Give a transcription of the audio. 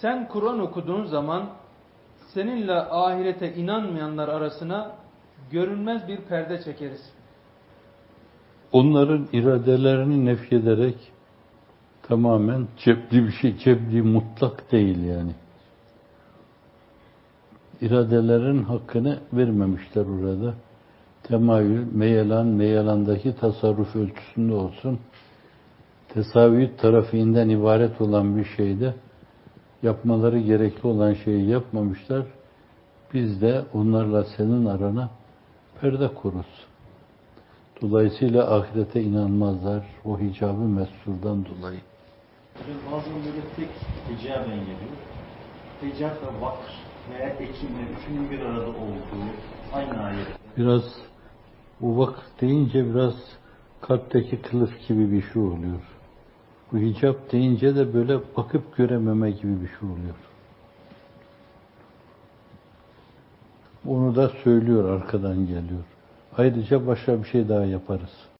Sen Kur'an okuduğun zaman seninle ahirete inanmayanlar arasına görünmez bir perde çekeriz. Onların iradelerini nefyederek tamamen cebli bir şey, cebli mutlak değil yani. İradelerin hakkını vermemişler orada. Temayül, meyelan, meyelandaki tasarruf ölçüsünde olsun. Tesavvüt trafiğinden ibaret olan bir şeyde yapmaları gerekli olan şeyi yapmamışlar. Biz de onlarla senin arana perde kuruz. Dolayısıyla ahirete inanmazlar o hicabı mesturdan dolayı. Bazen böyle tek hicaben geliyor. Hicab ve vakr veya ekimle üçünün bir arada olduğu aynı ayet. Biraz bu vakıf deyince biraz kalpteki kılıf gibi bir şey oluyor. Bu hicap deyince de böyle bakıp görememe gibi bir şey oluyor. Onu da söylüyor arkadan geliyor. Ayrıca başka bir şey daha yaparız.